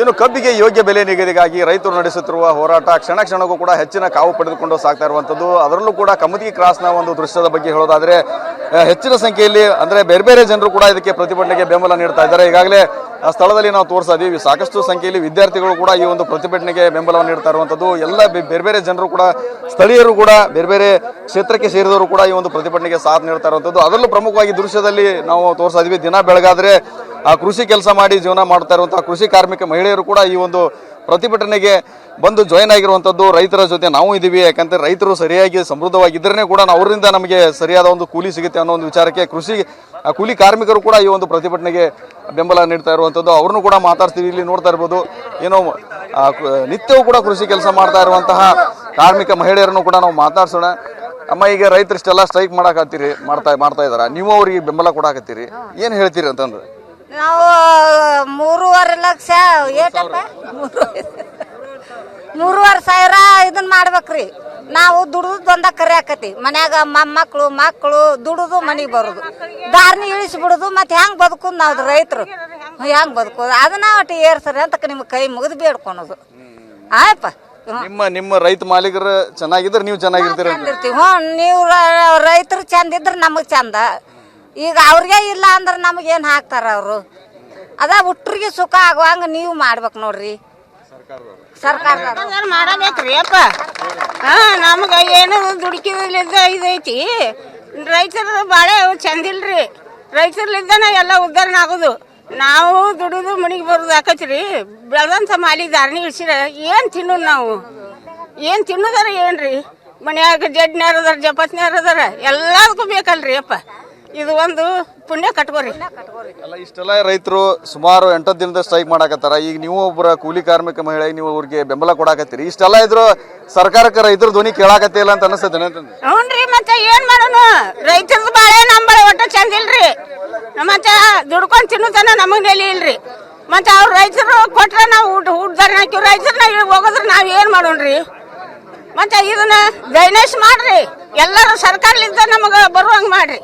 ಏನು ಕಬ್ಬಿಗೆ ಯೋಗ್ಯ ಬೆಲೆ ನಿಗದಿಗಾಗಿ ರೈತರು ನಡೆಸುತ್ತಿರುವ ಹೋರಾಟ ಕ್ಷಣ ಕ್ಷಣಕ್ಕೂ ಕೂಡ ಹೆಚ್ಚಿನ ಕಾವು ಪಡೆದುಕೊಂಡು ಸಾಗ್ತಾ ಇರುವಂಥದ್ದು. ಅದರಲ್ಲೂ ಕೂಡ ಕಮತಿ ಕ್ರಾಸ್ನ ಒಂದು ದೃಶ್ಯದ ಬಗ್ಗೆ ಹೇಳೋದಾದರೆ ಹೆಚ್ಚಿನ ಸಂಖ್ಯೆಯಲ್ಲಿ ಅಂದರೆ ಬೇರೆ ಬೇರೆ ಜನರು ಕೂಡ ಇದಕ್ಕೆ ಪ್ರತಿಭಟನೆಗೆ ಬೆಂಬಲ ನೀಡ್ತಾ ಇದ್ದಾರೆ. ಈಗಾಗಲೇ ಆ ಸ್ಥಳದಲ್ಲಿ ನಾವು ತೋರಿಸ್ತಾ ಇದೀವಿ ಸಾಕಷ್ಟು ಸಂಖ್ಯೆಯಲ್ಲಿ ವಿದ್ಯಾರ್ಥಿಗಳು ಕೂಡ ಈ ಒಂದು ಪ್ರತಿಭಟನೆಗೆ ಬೆಂಬಲವನ್ನು ನೀಡ್ತಾ ಇರುವಂಥದ್ದು. ಎಲ್ಲ ಬೇರೆ ಬೇರೆ ಜನರು ಕೂಡ, ಸ್ಥಳೀಯರು ಕೂಡ, ಬೇರೆ ಬೇರೆ ಕ್ಷೇತ್ರಕ್ಕೆ ಸೇರಿದವರು ಕೂಡ ಈ ಒಂದು ಪ್ರತಿಭಟನೆಗೆ ಸಾಥ್ ನೀಡ್ತಾ ಇರುವಂಥದ್ದು. ಅದರಲ್ಲೂ ಪ್ರಮುಖವಾಗಿ ದೃಶ್ಯದಲ್ಲಿ ನಾವು ತೋರಿಸ್ತಾ ಇದೀವಿ ದಿನ ಬೆಳಗಾದ್ರೆ ಆ ಕೃಷಿ ಕೆಲಸ ಮಾಡಿ ಜೀವನ ಮಾಡ್ತಾ ಇರುವಂತಹ ಕೃಷಿ ಕಾರ್ಮಿಕ ಮಹಿಳೆಯರು ಕೂಡ ಈ ಒಂದು ಪ್ರತಿಭಟನೆಗೆ ಬಂದು ಜಾಯಿನ್ ಆಗಿರುವಂಥದ್ದು. ರೈತರ ಜೊತೆ ನಾವು ಇದ್ದೀವಿ ಯಾಕಂದ್ರೆ ರೈತರು ಸರಿಯಾಗಿ ಸಮೃದ್ಧವಾಗಿದ್ದರೆ ಕೂಡ ಅವರಿಂದ ನಮಗೆ ಸರಿಯಾದ ಒಂದು ಕೂಲಿ ಸಿಗುತ್ತೆ ಅನ್ನೋ ಒಂದು ವಿಚಾರಕ್ಕೆ ಕೃಷಿ ಕೂಲಿ ಕಾರ್ಮಿಕರು ಕೂಡ ಈ ಒಂದು ಪ್ರತಿಭಟನೆಗೆ ಬೆಂಬಲ ನೀಡ್ತಾ ಇರುವಂಥದ್ದು. ಅವ್ರನ್ನು ಕೂಡ ಮಾತಾಡ್ತೀವಿ ಇಲ್ಲಿ ನೋಡ್ತಾ ಇರ್ಬೋದು. ಏನೋ ನಿತ್ಯವೂ ಕೂಡ ಕೃಷಿ ಕೆಲಸ ಮಾಡ್ತಾ ಇರುವಂತಹ ಕಾರ್ಮಿಕ ಮಹಿಳೆಯರನ್ನು ಕೂಡ ನಾವು ಮಾತಾಡ್ಸೋಣ. ಅಮ್ಮ, ಈಗ ರೈತರು ಇಷ್ಟೆಲ್ಲ ಸ್ಟ್ರೈಕ್ ಮಾಡಾಕತ್ತೀರಿ ಮಾಡ್ತಾ ಮಾಡ್ತಾ ಇದಾರ ನೀವು ಅವರಿಗೆ ಬೆಂಬಲ ಕೊಡಕತ್ತೀರಿ ಏನು ಹೇಳ್ತೀರಿ ಅಂತಂದ್ರೆ? ನಾವು ಮೂರುವರೆ ಲಕ್ಷ ಏಟಪ್ಪ? ಮೂರುವರೆ ಸಾವಿರ ಇದನ್ನ ಮಾಡ್ಬೇಕ್ರಿ. ನಾವು ದುಡ್ದು ಒಂದ ಕರೆ ಆಕತಿ ಮನ್ಯಾಗ ಮೊಮ್ಮಕ್ಕಳು ಮಕ್ಕಳು ದುಡುದು ಮನೆಗೆ ಬರೋದು. ದಾರಿನ ಇಳಿಸಿ ಬಿಡುದು ಮತ್ತೆ ಹೆಂಗ್ ಬದುಕುದು ನಾವು ರೈತರು? ಹೆಂಗ್ ಬದುಕೋದು? ಅದನ್ನ ಒಟ್ಟು ಏರ್ಸರಿ ಅಂತ ನಿಮ್ಗೆ ಕೈ ಮುಗಿದು ಬೇಡ್ಕೊಳೋದು ಆಯಪ್ಪ ನಿಮ್ಮ ನಿಮ್ಮ ರೈತ ಮಾಲೀಕರು ಚೆನ್ನಾಗಿದ್ರೆ ನೀವು ಚೆನ್ನಾಗಿರ್ತೀರ ಹ್ಞೂ ನೀವು ರೈತರು ಚಂದ ಇದ್ರೆ ನಮಗೆ ಚಂದ. ಈಗ ಅವ್ರಿಗೆ ಇಲ್ಲ ಅಂದ್ರೆ ನಮಗೇನು ಹಾಕ್ತಾರ ಅವರು? ಅದ ಹುಟ್ರಿಗೆ ಸುಖ ಆಗುವಂಗೆ ನೀವು ಮಾಡ್ಬೇಕು ನೋಡ್ರಿ. ಸರ್ಕಾರ ಮಾಡಬೇಕ್ರಿ ಅಪ್ಪ. ಹಾ, ನಮ್ಗ ಏನು ದುಡುಕಿದ ಇದೈತಿ. ರೈತರ ಬಾಳೆ ಚಂದಿಲ್ರಿ ರೈತರ್ಲಿಂದನ ಎಲ್ಲ ಉದ್ಧಾರಣ ಆಗೋದು. ನಾವು ದುಡಿದು ಮನಿಗೆ ಬರೋದು ಹಾಕತ್ರಿ ಬೆಳೆದಂಥ ಮಾಲಿ ಧಾರಣಿ ಇಳಿಸಿರ, ಏನು ತಿನ್ನು ನಾವು? ಏನು ತಿನ್ನೋದಾರ ಏನ್ರಿ? ಮನ್ಯಾಗ ಜಡ್ನ್ಯಾರದಾರ ಜಪತ್ನ್ಯಾರದಾರ ಎಲ್ಲದಕ್ಕೂ ಬೇಕಲ್ರಿ ಅಪ್ಪ. ಇದು ಒಂದು ಪುಣ್ಯ ಕಟ್ಕೋರಿ. ಅಲ್ಲ ಇಷ್ಟೆಲ್ಲ ರೈತರು ಸುಮಾರು ಎಂಟತ್ತು ದಿನದ ಸ್ಟ್ರೈಕ್ ಮಾಡಾಕತ್ತಾರ. ಈಗ ನೀವು ಒಬ್ಬರ ಕೂಲಿ ಕಾರ್ಮಿಕ ಮಹಿಳೆ ನೀವು ಅವ್ರಿಗೆ ಬೆಂಬಲ ಕೊಡಾಕತ್ತೀರಿ. ಇಷ್ಟೆಲ್ಲ ಇದ್ರು ಸರ್ಕಾರಕ್ಕೆ ರೈತರ ಧ್ವನಿ ಕೇಳಾಕತ್ತಿಲ್ಲ ಅಂತ ಅನಿಸ್ತದೆ ಹ್ಞೂನ್ರಿ ಮತ್ತೆ ಏನ್ ಮಾಡೋಣ ರೈತರದ ಬಾಳೆ ನಮ್ಮ ಬಾಳೆ ಒಟ್ಟ ಚಂದ ಇಲ್ರಿ. ಮತ್ತೆ ದುಡ್ಕೊಂಡ್ ತಿನ್ನುತ್ತಾನ ನಮಗ್ ನೆಲೆ ಇಲ್ರಿ. ಮತ್ತೆ ಅವ್ರ ರೈತರು ಕೊಟ್ರ ನಾವು ಊಟ ಊಟದಾರ ಹಾಕಿವ್. ರೈತರನ್ನ ಹೋಗೋದ್ರ ನಾವ್ ಏನ್ ಮಾಡೋಣ್ರಿ? ಮತ್ತೆ ಇದನ್ನ ದಯನೇಶ್ ಮಾಡ್ರಿ. ಎಲ್ಲರೂ ಸರ್ಕಾರಲಿಂದ ನಮಗ ಬರುವಂಗ ಮಾಡ್ರಿ.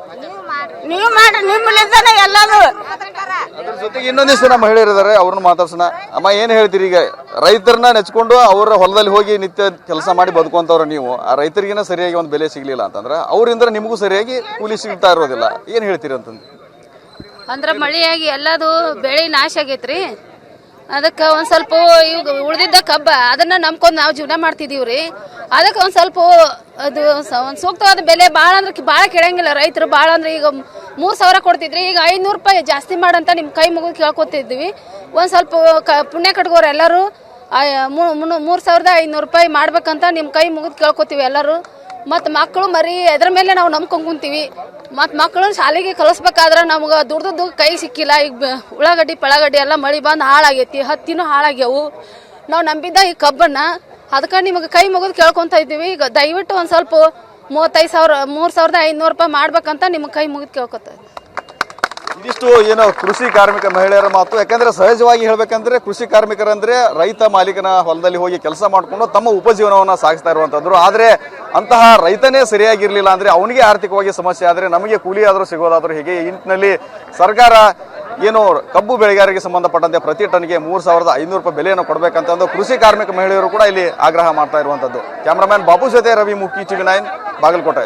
ನೀವು ಮಾಡ್ರಿ ನಿಮ್ಮಲಿಂದನೇ ಎಲ್ಲದು ಅದ್ರ ಜೊತೆಗೆ ಇನ್ನೊಂದಿಷ್ಟು ಜನ ಮಹಿಳೆಯರು ಇದಾರೆ ಅವ್ರನ್ನ ಮಾತಾಡ್ಸೋಣ. ಅಮ್ಮ ಏನ್ ಹೇಳ್ತೀರಿ ಈಗ? ರೈತರನ್ನ ನೆಚ್ಕೊಂಡು ಅವರ ಹೊಲದಲ್ಲಿ ಹೋಗಿ ನಿತ್ಯ ಕೆಲಸ ಮಾಡಿ ಬದುಕುವಂತವ್ರ ನೀವು. ಆ ರೈತರಿಗಿನ ಸರಿಯಾಗಿ ಒಂದು ಬೆಲೆ ಸಿಗ್ಲಿಲ್ಲ ಅಂತಂದ್ರೆ ಅವರಿಂದ ನಿಮಗೂ ಸರಿಯಾಗಿ ಕೂಲಿ ಸಿಗ್ತಾ ಇರೋದಿಲ್ಲ. ಏನ್ ಹೇಳ್ತೀರಿ ಅಂತಂದ್ರೆ ಅಂದ್ರೆ ಮಳೆಯಾಗಿ ಎಲ್ಲದು ಬೆಳೆ ನಾಶ ಆಗೈತ್ರಿ. ಅದಕ್ಕೆ ಒಂದ್ ಸ್ವಲ್ಪ ಉಳಿದಿದ್ದ ಉಳ್ದಿದ್ದ ಕಬ್ಬ ಅದನ್ನ ನಂಬ್ಕೊಂಡು ನಾವು ಜೀವನ ಮಾಡ್ತಿದೀವ್ರಿ. ಅದಕ್ಕೆ ಒಂದ್ ಸ್ವಲ್ಪ ಅದು ಸ- ಒಂದ್ ಸೂಕ್ತವಾದ ಬೆಲೆ ಭಾಳ ಅಂದ್ರೆ ಬಾಳ ಭಾಳ ಕೇಳಂಗಿಲ್ಲ ರೈತರು ಭಾಳ ಅಂದ್ರೆ ಈಗ ಮೂರ್ ಸಾವಿರ ಕೊಡ್ತಿದ್ರಿ. ಈಗ ಐನೂರು ರೂಪಾಯಿ ಜಾಸ್ತಿ ಮಾಡಂತ ನಿಮ್ಮ ಕೈ ಮುಗಿದು ಕೇಳ್ಕೊತಿದ್ವಿ. ಒಂದು ಸ್ವಲ್ಪ ಕ- ಪುಣ್ಯ ಕಟ್ಗೋರು ಎಲ್ಲರೂ ಮೂರು ಸಾವಿರದ ಐನೂರು ರೂಪಾಯಿ ಮಾಡ್ಬೇಕಂತ ನಿಮ್ಮ ಕೈ ಮುಗಿದು ಕೇಳ್ಕೊತೀವಿ ಎಲ್ಲರೂ. ಮತ್ತು ಮಕ್ಕಳು ಮರಿ ಅದ್ರ ಮೇಲೆ ನಾವು ನಂಬ್ಕೊಂಡು ಕುಂತೀವಿ ಮತ್ತು ಮಕ್ಕಳನ್ನ ಶಾಲೆಗೆ ಕಲಿಸ್ಬೇಕಾದ್ರೆ ನಮ್ಗೆ ದುಡ್ದು ಕೈ ಸಿಕ್ಕಿಲ್ಲ. ಈಗ ಉಳ್ಳಾಗಡ್ಡಿ ಪಳಗಡ್ಡಿ ಎಲ್ಲ ಮಳಿ ಬಂದು ಹಾಳಾಗೈತಿ, ಹತ್ತಿನೂ ಹಾಳಾಗ್ಯವು. ನಾವು ನಂಬಿದ್ದ ಈ ಕಬ್ಬನ್ನು, ಅದಕ್ಕೆ ನಿಮಗೆ ಕೈ ಮುಗಿದು ಕೇಳ್ಕೊತಾ ಇದ್ದೀವಿ. ಈಗ ದಯವಿಟ್ಟು ಒಂದು ಸ್ವಲ್ಪ ಮೂವತ್ತೈದು ಸಾವಿರ, ಮೂರು ಸಾವಿರದ ಐನೂರು ರೂಪಾಯಿ ಮಾಡ್ಬೇಕಂತ ನಿಮ್ಮ ಕೈ ಮುಗಿದು ಕೇಳ್ಕೊತ. ಇದಿಷ್ಟು ಏನು ಕೃಷಿ ಕಾರ್ಮಿಕ ಮಹಿಳೆಯರ ಮಾತು. ಯಾಕಂದ್ರೆ ಸಹಜವಾಗಿ ಹೇಳ್ಬೇಕಂದ್ರೆ ಕೃಷಿ ಕಾರ್ಮಿಕರಂದ್ರೆ ರೈತ ಮಾಲೀಕನ ಹೊಲದಲ್ಲಿ ಹೋಗಿ ಕೆಲಸ ಮಾಡಿಕೊಂಡು ತಮ್ಮ ಉಪಜೀವನವನ್ನು ಸಾಗಿಸ್ತಾ ಇರುವಂತದ್ರು ಆದ್ರೆ ಅಂತಹ ರೈತನೇ ಸರಿಯಾಗಿರ್ಲಿಲ್ಲ ಅಂದ್ರೆ ಅವನಿಗೆ ಆರ್ಥಿಕವಾಗಿ ಸಮಸ್ಯೆ ಆದ್ರೆ ನಮಗೆ ಕೂಲಿ ಆದರೂ ಸಿಗೋದಾದ್ರೂ ಹೀಗೆ? ಈ ನಿಟ್ಟಿನಲ್ಲಿ ಸರ್ಕಾರ ಏನು ಕಬ್ಬು ಬೆಳೆಗಾರರಿಗೆ ಸಂಬಂಧಪಟ್ಟಂತೆ ಪ್ರತಿ ಟನ್ಗೆ ಮೂರು ಸಾವಿರದ ಐನೂರು ರೂಪಾಯಿ ಬೆಲೆಯನ್ನು ಕೊಡಬೇಕಂತಂದು ಕೃಷಿ ಕಾರ್ಮಿಕ ಮಹಿಳೆಯರು ಕೂಡ ಇಲ್ಲಿ ಆಗ್ರಹ ಮಾಡ್ತಾ ಇರುವಂತದ್ದು. ಕ್ಯಾಮರಾಮ್ಯಾನ್ ಬಾಬು ಜೊತೆ ರವಿ ಮುಖಿ ಟಿವಿ ನೈನ್. ಬಾಗಲಕೋಟೆ